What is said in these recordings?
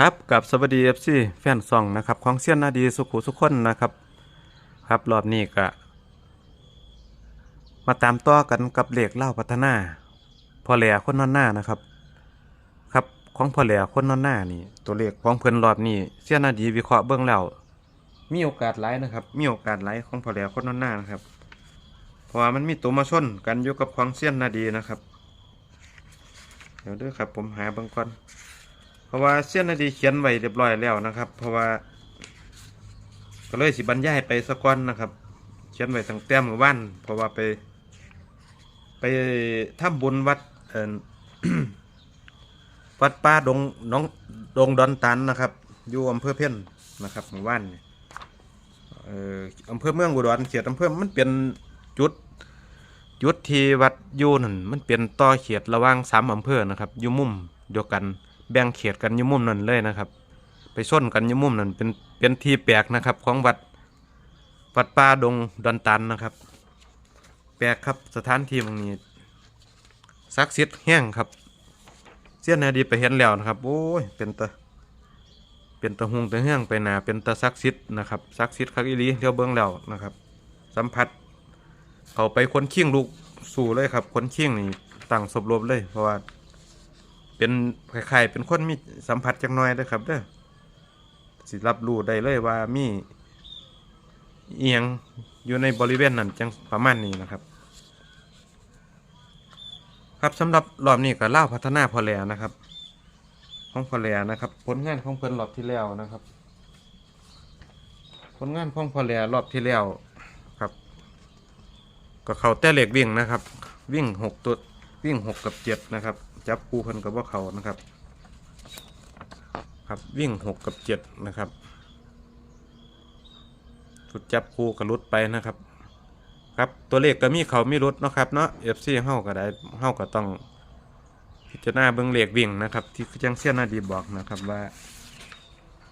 ครับกับสวัสดีเอฟซีแฟนซองนะครับของเซียนนาดีสุขุสุขคนนะครับ ครับรอบนี้ก็มาตามต่อกันกับเหล็กเล่าพัฒนาพอแหล่คนนอนหน้านะครับ ครับของพอแหล่คนนอนหน้านี่ ตัวเลขของเพิ่นรอบนี้เซียนนาดีวิเคราะห์เบื้องแล้วมีโอกาสไลนะครับมีโอกาสไลของพอแหล่คนนอนหน้านะครับ เพราะว่ามันมีตัวมาชนกันอยู่กับของเซียนนาดีนะครับ เดี๋ยวด้อครับผมหาบื้องก่อน ราะว่าเส้นนาดีเขียนไว้เรียบร้อยแล้วนะครับ เพราะว่า ก็เลยสิบรรยายไปสักวันนะครับ เขียนไว้ตั้งแต่เมื่อวัน เพราะว่าไป ไปทำบุญวัดวัดป้าดงน้องดงดอนตันนะครับ อยู่อำเภอเพ่นนะครับหมู่บ้านเอ่ออำเภอเมืองอุดรเขตอำเภอมันเป็นจุดจุดที่วัดอยู่นั่นมันเป็นต่อเขตระว่างสามอำเภอนะครับอยู่มุมเดียวกัน แบ่งเขตกันยู่มุมนั่นเลยนะครับ ไปส้นกันยู่มุมนั่นเป็นเป็นที่แปลกนะครับ ของวัดวัดป่าดงดอนตันนะครับ แปลกครับสถานที่ตรงนี้ศักดิ์สิทธิ์แห้งครับ เสี้ยนนาดีไปเห็นแล้วนะครับ โอ้ยเป็นตะเป็นตะหงตะเฮืองไปหนาเป็นตะศักดิ์สิทธิ์นะครับศักดิ์สิทธิ์คักอีลีเที่ยวเบิ้องแล้วนะครับ สัมผัสเขาไปคนขิ้งลูกสู่เลยครับคนขิ้งนี่ตั้งศพรวมเลยเพราะว่า เป็นคล้ายๆเป็นคนมีสัมผัสจักหน้อยเด้อครับเด้อสิรับรู้ได้เลยว่ามีเอียงอยู่ในบริเวณนั้นจังประมาณนี้นะครับ ครับสำหรับรอบนี้ก็เล่าพัฒนาพอแหลนะครับของพอแหลนะครับ ผลงานของเพิ่นรอบที่แล้วนะครับ ผลงานของพอแหลรอบที่แล้วครับ ก็เขาแต่เหล็กวิ่งนะครับ วิ่งหกตัววิ่งหกกับเจ็ดนะครับ จับคู่เพิ่นกับว่าเขานะครับ ครับวิ่งหกกับเจ็ดนะครับสุดจับคู่กับรุดไปนะครับ ครับตัวเลขก็มีเขามีรุดนะครับเนาะเอฟซีเฮาก็ได้เฮาก็ต้องพิจารณาเบิ่งเลขวิ่งนะครับ ที่จังเสี้ยนาดีบอกนะครับว่า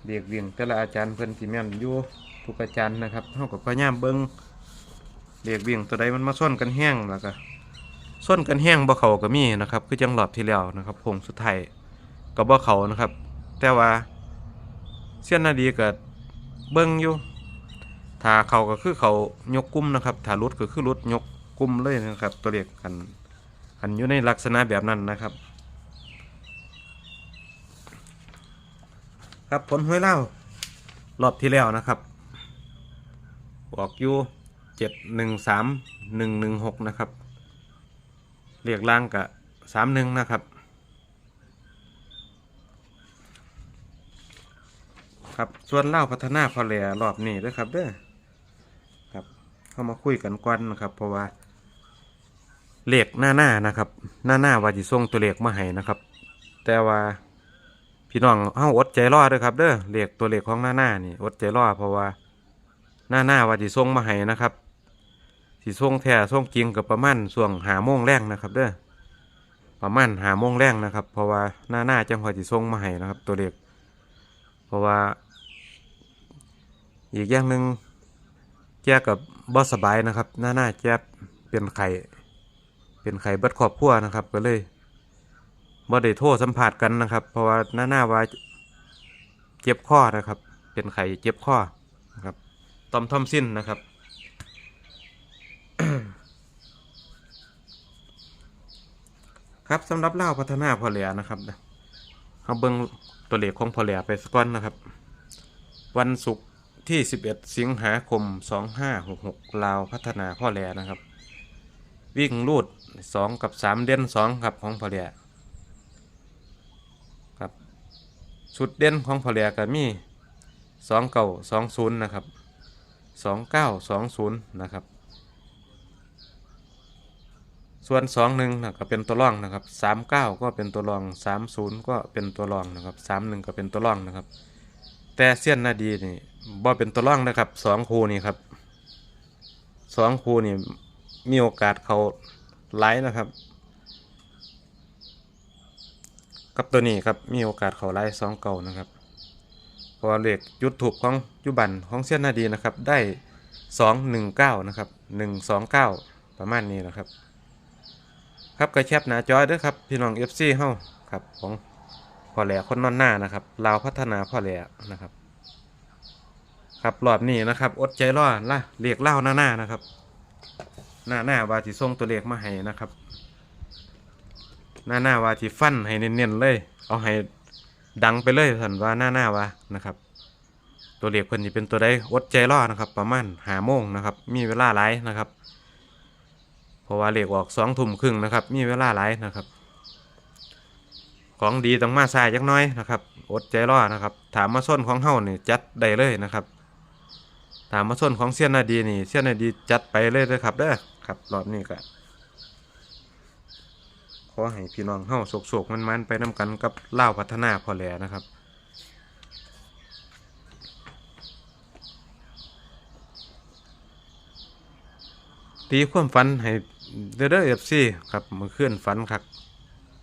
เลขวิ่งแต่ละอาจารย์เพิ่นที่แม่นอยู่ทุกอาจารย์นะครับเฮาก็พยายามเบิ่งเรียกวิ่งตัวใดมันมาส้นกันแห้งแล้วก็ ส้นกันแห้งบ่เขาก็มีนะครับคือจังหลอดที่แล้วนะครับพงสุดท้ายก็บ่เขานะครับ แต่ว่าเส้ยนนาดีก็เบิ่งอยู่ถ้าเขาก็คือเขายกกุ้มนะครับถ้ารุดก็คือรุดยกกุ้มเลยนะครับ ตัวเลขกันอันอยู่ในลักษณะแบบนั้นนะครับ ครับผลห้วยเล่ารอบที่แล้วนะครับบอกอยู่เจ็ดหนึ่งสามหนึ่งหนึ่งหกนะครับ เรียกล่างกับสามหนึ่งนะครับ ครับส่วนเล่าพัฒนาพอแหลรอบนี้ด้วยครับเด้อครับ เข้ามาคุยกันก่อนนะครับ เพราะว่าเหลขหน้าหน้านะครับ หน้าหน้าว่าจะส่งตัวเหลขมาให้นะครับ แต่ว่าพี่น้องเฮาอดใจรอด้วยครับเด้อเหลขตัวเหลขของหน้าหน้านี่อดใจรอเพราะว่าหน้าหน้าว่าสิส่งมาให้นะครับ สิส่งแท้ส่งจริงกับประมาณช่วงหาโมงแรงนะครับเด้อประมาณหาโมงแรงนะครับ เพราะว่าหน้าหน้าจังหวะสิส่งมาให้นะครับ ตัวเลขเพราะว่า อีกอย่างหนึ่งแจ้กับบอสบายนะครับ หน้าหน้าแจ้เป็นไข่เป็นไข่บิดครอบครัวนะครับ ก็เลยบ่ได้โทษสัมผัสกันนะครับ เพราะว่าหน้าหน้าว่าเจ็บข้อนะครับ เป็นไข่เจ็บข้อนะครับตอมทอมสิ้นนะครับ ครับสำหรับเล่าพัฒนาพอเหลียนะครับเอาเบิ้งตัวเลขของพอเหลียไปสักก้อนนะครับ วันศุกร์ที่ 11 สิงหาคม 2566ลาวพัฒนาพ่อเหลียนะครับ วิ่งลูด 2 กับ 3 เด่น2ครับของพอเหลียครับชุดเด่นของพอเหลียก็มี2เก่า2 0นะครับสองเก้าสองศูนย์นะครับ ส่วนสองหนึ่งนะก็เป็นตัวรองนะครับสามเก้าก็เป็นตัวรองสามศูนย์ก็เป็นตัวรองนะครับสามหนึ่งก็เป็นตัวรองนะครับ แต่เสี้ยนนาดีนี่บ่เป็นตัวรองนะครับสองคูนี่ครับสองคูนี่มีโอกาสเขาไลท์นะครับ กับตัวนี้ครับมีโอกาสเขาไลท์สองเก่านะครับพราะว่าเลขยุดถูกของยุบันของเส้นนาดีนะครับได้สองหนึ่งเก้านะครับหนึ่งสองเก้าประมาณนี้นะครับ ครับกระแชบหนาจอยเด้วยครับพี่น้องเอฟซีเฮ้าครับของพออแหล่คนนอนหน้านะครับลาวพัฒนาพ่อแหล่นะครับ ครับรอบนี้นะครับอดใจรอละเรียกเล่าหน้าหน้านะครับ หน้าหน้าว่าที่ส่งตัวเลขมาให้นะครับ หน้าหน้าว่าทีฟันให้เน้นๆเลย เอาให้ดังไปเลยสันว่าหน้าหน้าว่านะครับ ตัวเลขเพิ่นจะเป็นตัวใดอดใจรอนะครับ ประมาณหาโมงนะครับ มีเวลาหลายนะครับ ราะว่าเลขออกสองทุ่มครึ่งนะครับ มีเวลาหลายนะครับ ของดีต้องมาสายจักน้อยนะครับ อดใจรอนะครับ ถามมาส้นของเฮานี่จัดได้เลยนะครับ ถามมาส้นของเสี้ยนนาดีนี่เสี้ยนนาดีจัดไปเลยเลยครับเด้อครับรอบนี้ก็ขอให้พี่น้องเฮาโศกๆมันๆไปน้กันกับเล่าพัฒนาพอแหลนะครับตีความฝันให้ เด้อเด้อเอฟซีครับเมื่อคืนฝันคัก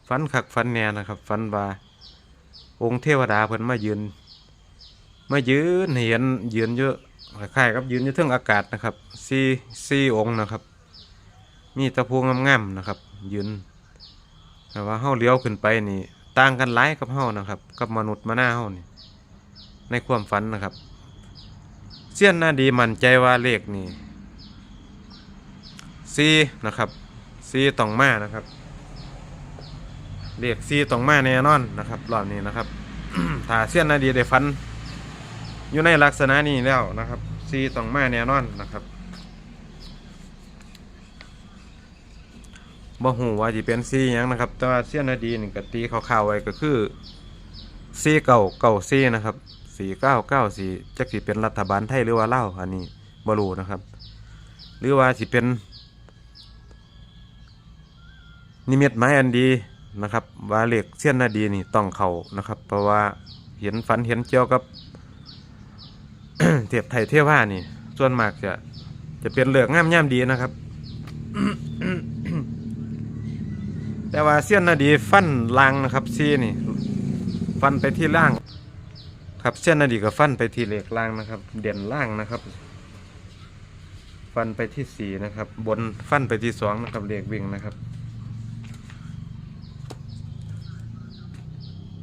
ฝันคักฝันแน่นะครับฝันว่าองค์เทวดาเพิ่นมายืนมายืนให้เห็นยืนเยอะคล้ายๆกับยืนอยู่เทิงอากาศนะครับสี่สี่องค์นะครับ มีตะพูงามๆนะครับยืนแต่ว่าเฮาเลี้ยวขึ้นไปนี่ต่างกันหลายกับเฮานะครับ กับมนุษย์มาหน้าเฮานี่ในความฝันนะครับเสี้ยนหน้าดีมั่นใจว่าเลขนี่ซีนะครับ ซีตองมานะครับเรียกซีตองมาแน่นอนนะครับรอบนี้นะครับถ้าเสี้ยนนาดีได้ฟัน อยู่ในลักษณะนี้แล้วนะครับซีตองมาแน่นอนนะครับบ่หูว่าจะเป็นซีหยังนะครับ แต่ว่าเสี้ยนนาดีนี่ก็ตีข่าวๆไว้ก็คือซีเก่าเก่าซีนะครับสี่เก้าเก้าสี่จักสิเป็นรัฐบาลไทยหรือว่าเล่าอันนี้บ่รู้นะครับ หรือว่าสิเป็น นิมิตหมายอันดีนะครับว่าเหล็กเสี้ยนนาดีนี่ต้องเขานะครับ เพราะว่าเห็นฝันเห็นเกี่ยวกับเทียบไทยเทว่านี่ ส่วนมากจะจะเป็นเหลือกงามย่ามดีนะครับ แต่ว่าเสี้ยนนาดีฟันลางนะครับซีนี่ ฟันไปที่ล่าง ครับเสี้ยนนาดีก็ฟันไปที่เหล็กล่างนะครับ เด่นล่างนะครับ ฟันไปที่สี่นะครับ บนฟันไปที่สองนะครับเหล็กวิ่งนะครับ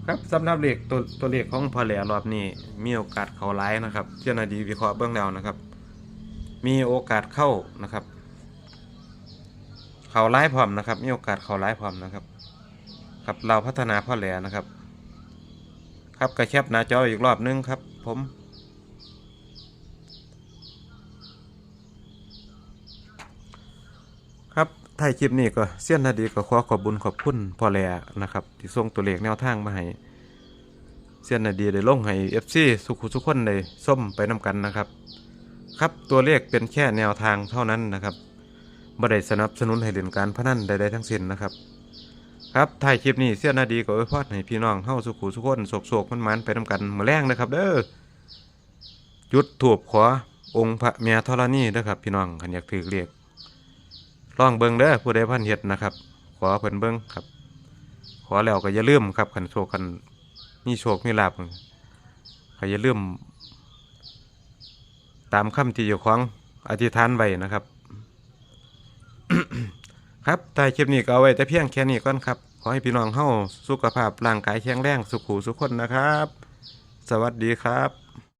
ครับสำหรับเลขตัวตัวเลขของพอแหลรอบนี้มีโอกาสเข้าไลายนะครับเจ้าหน้าที่วิเคราะห์เบื้องแล้วนะครับ มีโอกาสเข้านะครับ เข้าไลายพร้อมนะครับ มีโอกาสเข้าไลายพร้อมนะครับครับเราพัฒนาพ่อแหลนะครับ ครับกระชับหน้าจออีกรอบนึงครับ ผม ครับถ่ายคลิปนี้ก็เสี้ยนนาดีก็ขอขอบบุญขอบคุณพ่อแหล่นะครับ ที่ส่งตัวเลขแนวทางมาให้เสี้ยนนาดีได้ลงให้เอฟซีสุขุสุขคนได้ส้มไปนำกันนะครับ ครับตัวเลขเป็นแค่แนวทางเท่านั้นนะครับบ่ได้สนับสนุนให้เล่นการพนันใดๆทั้งสิ้นนะครับ ครับถ่ายคลิปนี้เสี้ยนนาดีก็อวยพรให้พี่น้องเฮาสุขุสุขคนโศกๆมันๆไปนำกันมื้อแรงนะครับ เด้อจุดถูบขอองค์พระเมียธรณีเด้อครับ พี่น้องคันอยากถือเรียก ลองเบิ่งเด้อผู้ใดพันเฮ็ดนะครับ ขอเพิ่นเบิ่งครับ ขอแล้วก็อย่าลืมครับคันโชคคันมีโชคมีลาภก็อย่าลืม ตามคำที่เจ้าของอธิษฐานไว้นะครับ ครับท้ายคลิปนี้ก็เอาไว้แต่เพียงแค่นี้ก่อนครับ ขอให้พี่น้องเฮาสุขภาพร่างกายแข็งแรงสุขุสุขคนนะครับ สวัสดีครับ